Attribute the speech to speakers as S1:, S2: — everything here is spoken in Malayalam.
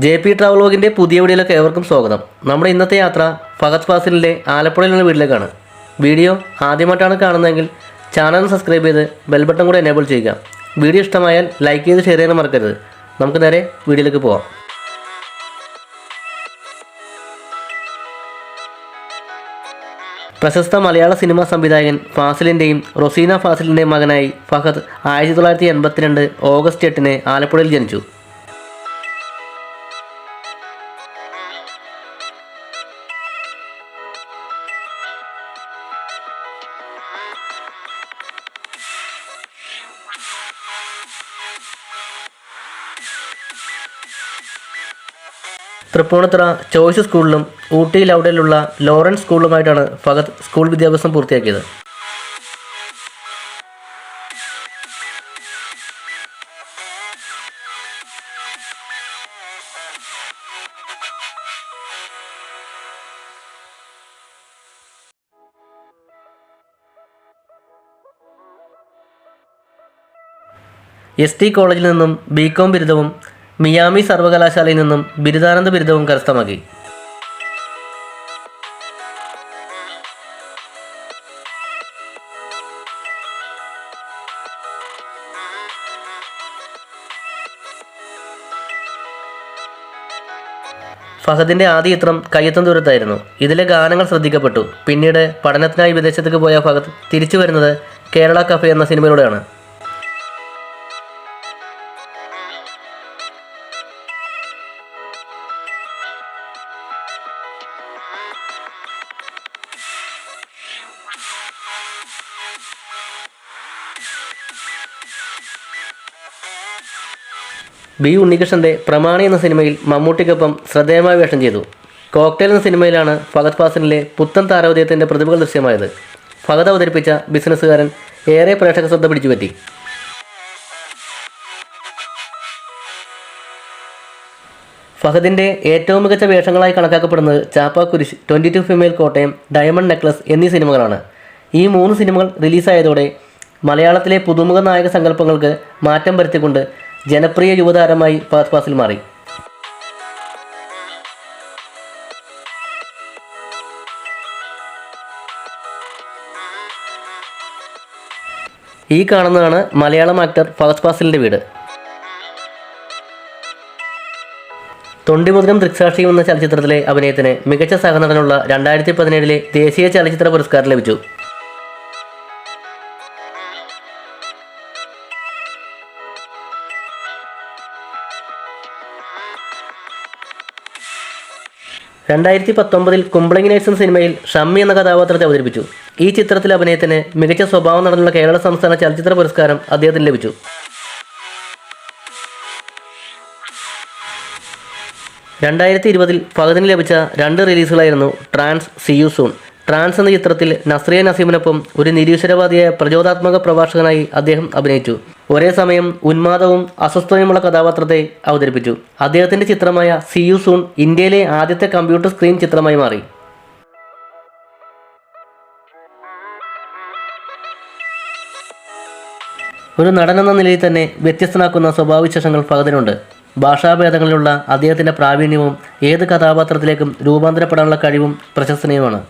S1: ജെ പി ട്രാവൽ വോഗിന്റെ പുതിയ വീഡിയോയിലേക്ക് ഏവർക്കും സ്വാഗതം. നമ്മുടെ ഇന്നത്തെ യാത്ര ഫഹദ് ഫാസിലിന്റെ ആലപ്പുഴയിലുള്ള വീട്ടിലേക്കാണ്. വീഡിയോ ആദ്യമായിട്ടാണ് കാണുന്നതെങ്കിൽ ചാനൽ സബ്സ്ക്രൈബ് ചെയ്ത് ബെൽ ബട്ടൺ കൂടെ എനേബിൾ ചെയ്യുക. വീഡിയോ ഇഷ്ടമായാൽ ലൈക്ക് ചെയ്ത് ഷെയർ ചെയ്യാൻ മറക്കരുത്. നമുക്ക് നേരെ വീഡിയോയിലേക്ക് പോവാം. പ്രശസ്ത മലയാള സിനിമാ സംവിധായകൻ ഫാസിലിന്റെയും റൊസീന ഫാസിലിന്റെയും മകനായി ഫഹദ് ആയിരത്തി തൊള്ളായിരത്തി എൺപത്തിരണ്ട് ഓഗസ്റ്റ് എട്ടിന് ആലപ്പുഴയിൽ ജനിച്ചു. തൃപ്പൂണിത്തുറ ചോയ്സ് സ്കൂളിലും ഊട്ടി ലൗഡയിലുള്ള ലോറൻസ് സ്കൂളിലുമായിട്ടാണ് ഫഹദ് സ്കൂൾ വിദ്യാഭ്യാസം പൂർത്തിയാക്കിയത്. എസ് ടി കോളേജിൽ നിന്നും ബികോം ബിരുദവും മിയാമി സർവകലാശാലയിൽ നിന്നും ബിരുദാനന്ദ ബിരുദവും കരസ്ഥമാക്കി. ഫഹദിന്റെ ആദ്യ ചിത്രം കയ്യെത്തും ദൂരത്തായിരുന്നു. ഇതിലെ ഗാനങ്ങൾ ശ്രദ്ധിക്കപ്പെട്ടു. പിന്നീട് പഠനത്തിനായി വിദേശത്തേക്ക് പോയ ഫഹദ് തിരിച്ചു വരുന്നത് കേരള കഫേ എന്ന സിനിമയിലൂടെയാണ്. ബി ഉണ്ണികൃഷ്ണന്റെ പ്രമാണി എന്ന സിനിമയിൽ മമ്മൂട്ടിക്കൊപ്പം ശ്രദ്ധേയമായ വേഷം ചെയ്തു. കോക്ടെയിൽ എന്ന സിനിമയിലാണ് ഫഹദ് ഫാസിനിലെ പുത്തൻ താരോദയത്തിന്റെ പ്രതിഭകൾ ദൃശ്യമായത്. ഫഹദ് അവതരിപ്പിച്ച ബിസിനസ്സുകാരൻ ഏറെ പ്രേക്ഷക ശ്രദ്ധ പിടിച്ചുപറ്റി. ഫഹദിന്റെ ഏറ്റവും മികച്ച വേഷങ്ങളായി കണക്കാക്കപ്പെടുന്നത് Chappa Kurishu twenty two female Kottayam diamond necklace എന്നീ സിനിമകളാണ്. ഈ മൂന്ന് സിനിമകൾ റിലീസായതോടെ മലയാളത്തിലെ പുതുമുഖ നായക സങ്കല്പങ്ങൾക്ക് മാറ്റം വരുത്തിക്കൊണ്ട് ജനപ്രിയ യുവതാരമായി ഫഹദ് ഫാസിൽ മാറി. ഈ കാണുന്നതാണ് മലയാളം ആക്ടർ ഫഹദ് ഫാസിലിന്റെ വീട്. തൊണ്ടിമുദ്രം ദൃക്സാക്ഷിയും എന്ന ചലച്ചിത്രത്തിലെ അഭിനയത്തിന് മികച്ച സഹനടനുള്ള രണ്ടായിരത്തി പതിനേഴിലെ ദേശീയ ചലച്ചിത്ര പുരസ്കാരം ലഭിച്ചു. രണ്ടായിരത്തി പത്തൊമ്പതിൽ നൈറ്റ്സ് എന്ന സിനിമയിൽ ഷമ്മി എന്ന കഥാപാത്രത്തെ അവതരിപ്പിച്ചു. ഈ ചിത്രത്തിലെ അഭിനയത്തിന് മികച്ച സ്വഭാവം നടന്നുള്ള കേരള സംസ്ഥാന ചലച്ചിത്ര പുരസ്കാരം അദ്ദേഹത്തിന് ലഭിച്ചു. രണ്ടായിരത്തി ഇരുപതിൽ ഫഹദിന് ലഭിച്ച രണ്ട് റിലീസുകളായിരുന്നു Trance see you soon. Trance എന്ന ചിത്രത്തിൽ നസ്രിയ നസീമിനൊപ്പം ഒരു നിരീശ്വരവാദിയായ പ്രചോദാത്മക പ്രഭാഷകനായി അദ്ദേഹം അഭിനയിച്ചു. ഒരേ സമയം ഉന്മാദവും അസ്വസ്ഥതയുമുള്ള കഥാപാത്രത്തെ അവതരിപ്പിച്ചു. അദ്ദേഹത്തിന്റെ ചിത്രമായ സി യു സൂൺ ഇന്ത്യയിലെ ആദ്യത്തെ കമ്പ്യൂട്ടർ സ്ക്രീൻ ചിത്രമായി മാറി. ഒരു നടനെന്ന നിലയിൽ തന്നെ വ്യത്യസ്തനാക്കുന്ന സ്വഭാവവിശേഷങ്ങൾ പകതിനുണ്ട് ഭാഷാഭേദങ്ങളിലുള്ള അദ്ദേഹത്തിന്റെ പ്രാവീണ്യവും ഏത് കഥാപാത്രത്തിലേക്കും രൂപാന്തരപ്പെടാനുള്ള കഴിവും പ്രശസ്തനീയമാണ്